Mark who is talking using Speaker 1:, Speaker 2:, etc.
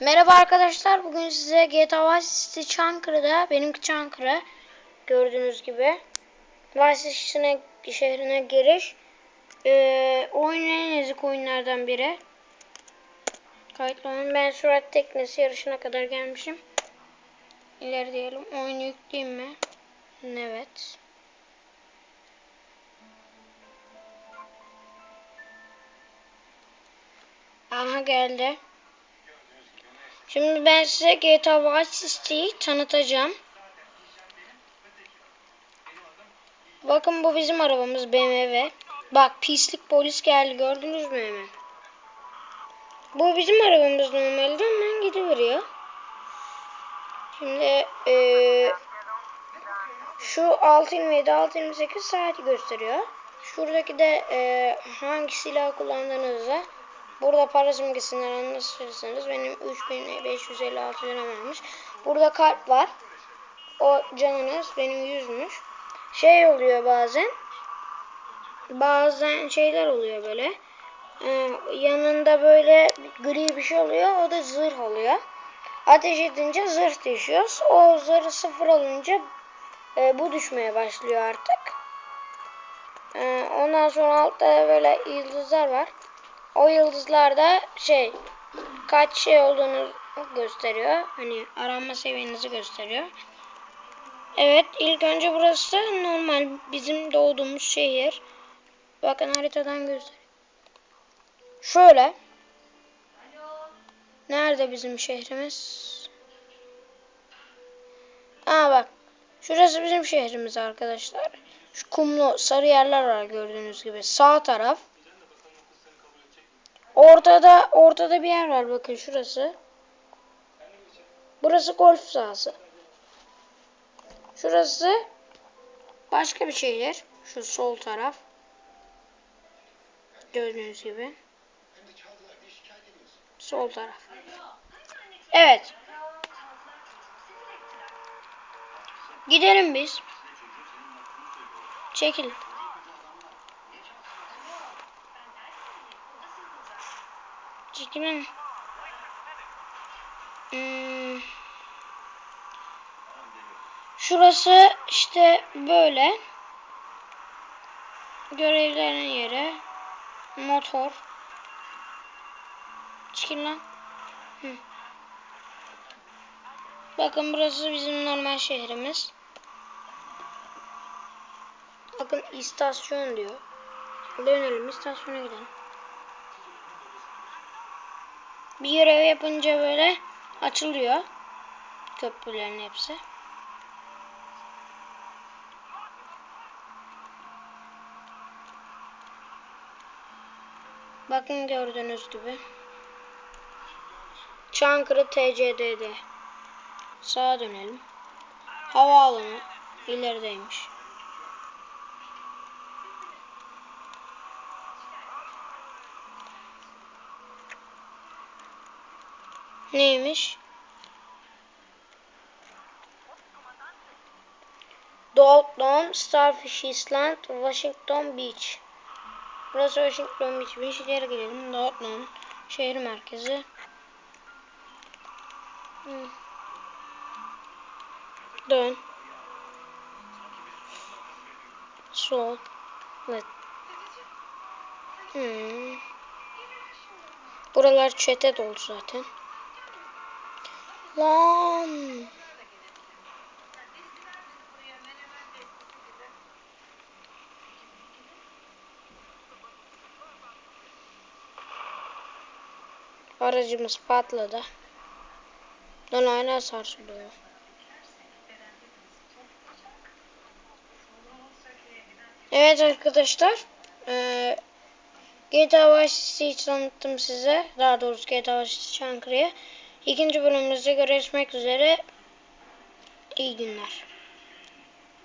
Speaker 1: Merhaba arkadaşlar. Bugün size GTA Vice City Çankırı'da, benimki Çankırı gördüğünüz gibi. Vice City'ne, şehrine giriş. Ee, ezik oyunlardan biri. Kayıtlı. Ben sürat teknesi yarışına kadar gelmişim. İleri diyelim. Oyunu yükleyeyim mi? Evet. Aha geldi. Şimdi ben size GTA Vice City'yi tanıtacağım. Bakın bu bizim arabamız BMW. Bak pislik polis geldi gördünüz mü hemen? Bu bizim arabamız normalde hemen gidiveriyor. Şimdi eee şu 6.27 6.28 saati gösteriyor. Şuradaki de eee, hangi silah kullandığınızı burada para simgesinden anlaşırsanız benim 3556 lira varmış. Burada kalp var. O canınız benim 100'müş. Şey oluyor bazen. Bazen şeyler oluyor böyle. Ee, yanında böyle gri bir şey oluyor. O da zırh oluyor. Ateş edince zırh düşüyor. O zırh sıfır olunca e, bu düşmeye başlıyor artık. Ee, ondan sonra altta böyle yıldızlar var. O yıldızlarda şey kaç şey olduğunu gösteriyor. Hani aranma seviyenizi gösteriyor. Evet ilk önce burası normal bizim doğduğumuz şehir. Bakın haritadan göster. Şöyle. Nerede bizim şehrimiz? Aa bak. Şurası bizim şehrimiz arkadaşlar. Şu kumlu sarı yerler var gördüğünüz gibi. Sağ taraf. Ortada ortada bir yer var bakın şurası. Burası golf sahası. Şurası başka bir şehir. Şu sol taraf. Gördüğünüz gibi. Sol taraf. Evet. Gidelim biz. Çekil. Çekilin. Hmm. Şurası işte böyle. Görevlerin yeri. Motor. Çıkın lan. Bakın burası bizim normal şehrimiz. Bakın istasyon diyor. Dönelim istasyona gidelim. Bir görev yapınca böyle açılıyor. Köprülerin hepsi. Bakın gördüğünüz gibi. Çankırı TCD'de. Sağa dönelim. Havaalanı ilerideymiş. Neymiş? Dalton, Starfish Island, Washington Beach. Burası Washington Beach. Bir şeylere gidelim. Dalton, şehir merkezi. Hmm. Dön. Sol. Evet. Hmm. Buralar çete dolu zaten. Lan. Aracımız patladı. Hala sarsılıyor. Evet arkadaşlar. Ee, GTA Vice City'yi tanıttım size. Daha doğrusu GTA Vice City Çankırı'ya. İkinci bölümümüzde görüşmek üzere. İyi günler.